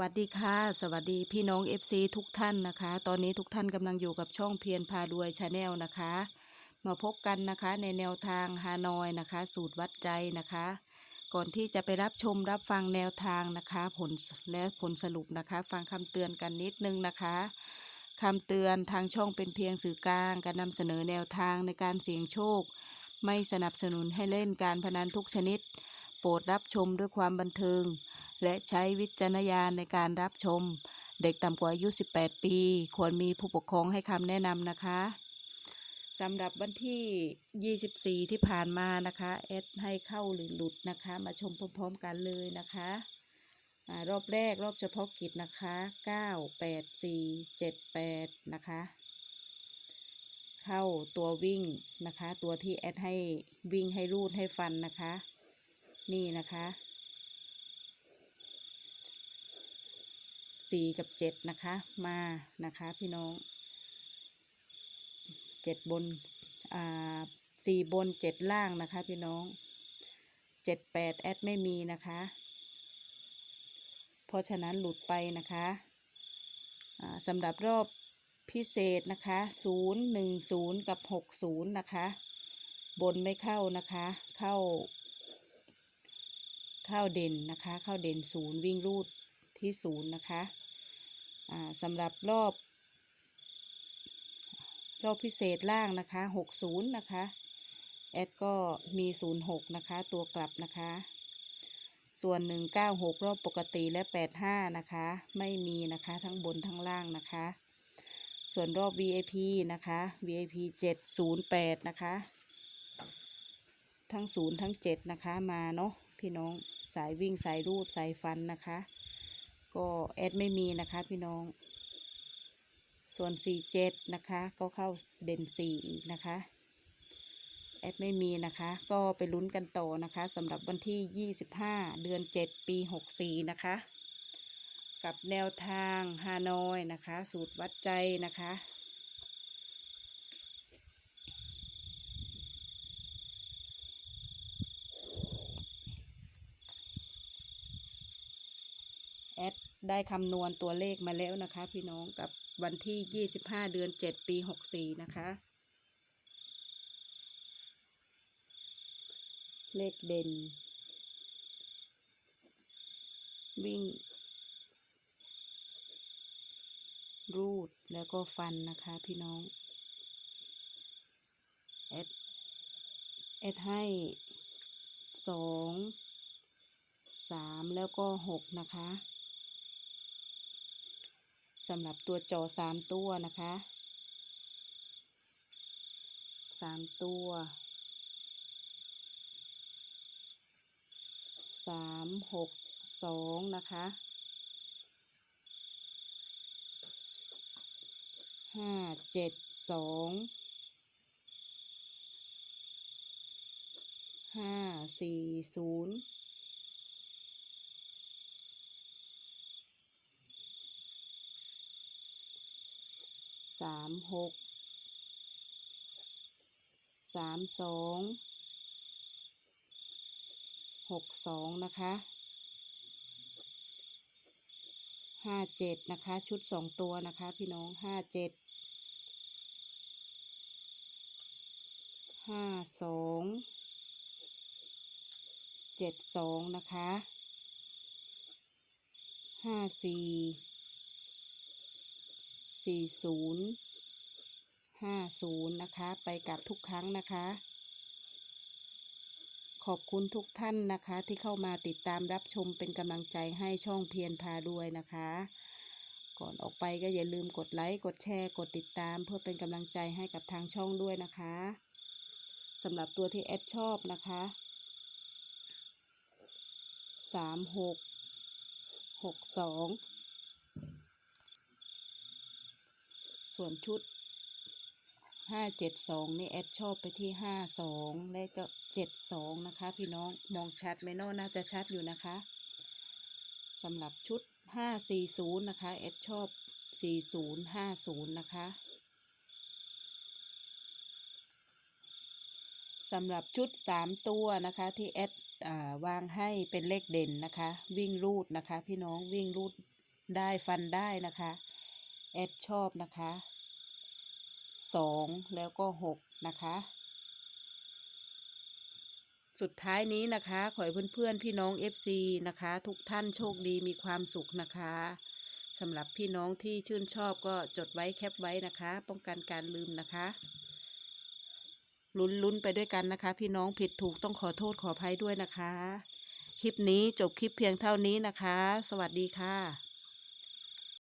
วัสดีค่ะ สวัสดีพี่น้อง FC ทุกท่านนะคะ ตอนนี้ทุกท่านกำลังอยู่กับช่องเพียรพารวยชาแนลนะคะ มาพบกันนะคะในแนวทางฮานอยนะคะ สูตรวัดใจนะคะ ก่อนที่จะไปรับชมรับฟังแนวทางนะคะ ผลและผลสรุปนะคะ ฟังคำเตือนกันนิดนึงนะคะคำเตือนทางช่องเป็นเพียงสื่อกลาง การนำเสนอแนวทางในการเสี่ยงโชค ไม่สนับสนุนให้เล่นการพนันทุกชนิด โปรดรับชมด้วยความบันเทิง และใช้วิจารณญาณในการรับชม เด็กต่ำกว่าอายุ 18 ปี ควรมีผู้ปกครองให้คำแนะนำนะคะสำหรับวันที่ 24 ที่ผ่านมานะคะแอดให้เข้าหรือหลุดนะคะ มาชมพร้อมๆกันเลยนะคะอรอบแรกรอบเฉพาะกิจนะคะ 9 8 4 7 8 นะคะ เข้าตัววิ่งนะคะ ตัวที่แอดให้วิ่งให้รูดให้ฟันนะคะ นี่นะคะ สี่กับเจ็ดนะคะ มานะคะพี่น้องเจ็ดบนอ่าสี่บนเจ็ดล่างนะคะ พี่น้องเจ็ดแปดแอดไม่มีนะคะ เพราะฉะนั้นหลุดไปนะคะสำหรับรอบพิเศษนะคะศูนย์หนึ่งศูนย์กับหกศูนย์นะคะ บนไม่เข้านะคะ เข้า เข้าเด่นนะคะ เข้าเด่นศูนย์วิ่งรูดที่ศูนย์นะคะ สำหรับรอบ รอบพิเศษล่างนะคะหกศูนย์นะคะ แอดก็มีศูนย์หกนะคะ ตัวกลับนะคะ ส่วนหนึ่งเก้าหกรอบปกติและแปดห้านะคะ ไม่มีนะคะทั้งบนทั้งล่างนะคะ ส่วนรอบ VIP นะคะ VIP เจ็ดศูนย์แปดนะคะ ทั้งศูนย์ทั้งเจ็ดนะคะมาเนาะพี่น้องสายวิ่งสายรูดสายฟันนะคะ ก็แอดไม่มีนะคะพี่น้อง ส่วน 47 นะคะ ก็เข้าเด่นสีอีกนะคะ แอดไม่มีนะคะ ก็ไปลุ้นกันต่อนะคะสำหรับวันที่ 25 เดือน 7 ปี 64 นะคะ กับแนวทางฮานอยนะคะ สูตรวัดใจนะคะ อดได้คำนวณตัวเลขมาแล้วนะคะ พี่น้องกับวันที่ 25 เดือน 7 ปี 64 นะคะ เลขเด่น วิ่ง รูดแล้วก็ฟันนะคะพี่น้องแอดแอดให้สองสามแล้วก็หกนะคะ สำหรับตัวจอสามตัวนะคะสามตัวสามหกสองนะคะห้าเจ็ดสองห้าสี่ศูนย์ สามหกสามสองหกสองนะคะห้าเจ็ดนะคะ ชุดสองตัวนะคะพี่น้องห้าเจ็ดห้าสองเจ็ดสองนะคะห้าสี่ สี่ศูนย์ห้าศูนย์นะคะ ไปกลับทุกครั้งนะคะ ขอบคุณทุกท่านนะคะ ที่เข้ามาติดตามรับชมเป็นกำลังใจให้ช่องเพียรพาด้วยนะคะ ก่อนออกไปก็อย่าลืมกดไลค์ กดแชร์ กดติดตาม เพื่อเป็นกำลังใจให้กับทางช่องด้วยนะคะสำหรับตัวที่แอดชอบนะคะสามหกหกสอง ส่วนชุดห้าเจ็ดสองนี่แอดชอบไปที่ห้าสองและก็เจ็ดสองนะคะ พี่น้องมองชัดไหมนาะน่าจะชัดอยู่นะคะสำหรับชุดห้าสี่ศูนย์นะคะแอดชอบสี่ศูนย์ห้าศูนย์นะคะสำหรับชุดสามตัวนะคะที่แอดอ่าวางให้เป็นเลขเด่นนะคะ วิ่งรูดนะคะ พี่น้องวิ่งรูดได้ฟันได้นะคะ แอดชอบนะคะสองแล้วก็หกนะคะ สุดท้ายนี้นะคะ ขอให้เพื่อนๆ พี่น้อง FC นะคะ ทุกท่านโชคดีมีความสุขนะคะสำหรับพี่น้องที่ชื่นชอบก็จดไว้แคปไว้นะคะ ป้องกันการลืมนะคะลุ้นๆไปด้วยกันนะคะ พี่น้องผิดถูกต้องขอโทษขออภัยด้วยนะคะ คลิปนี้จบคลิปเพียงเท่านี้นะคะ สวัสดีค่ะ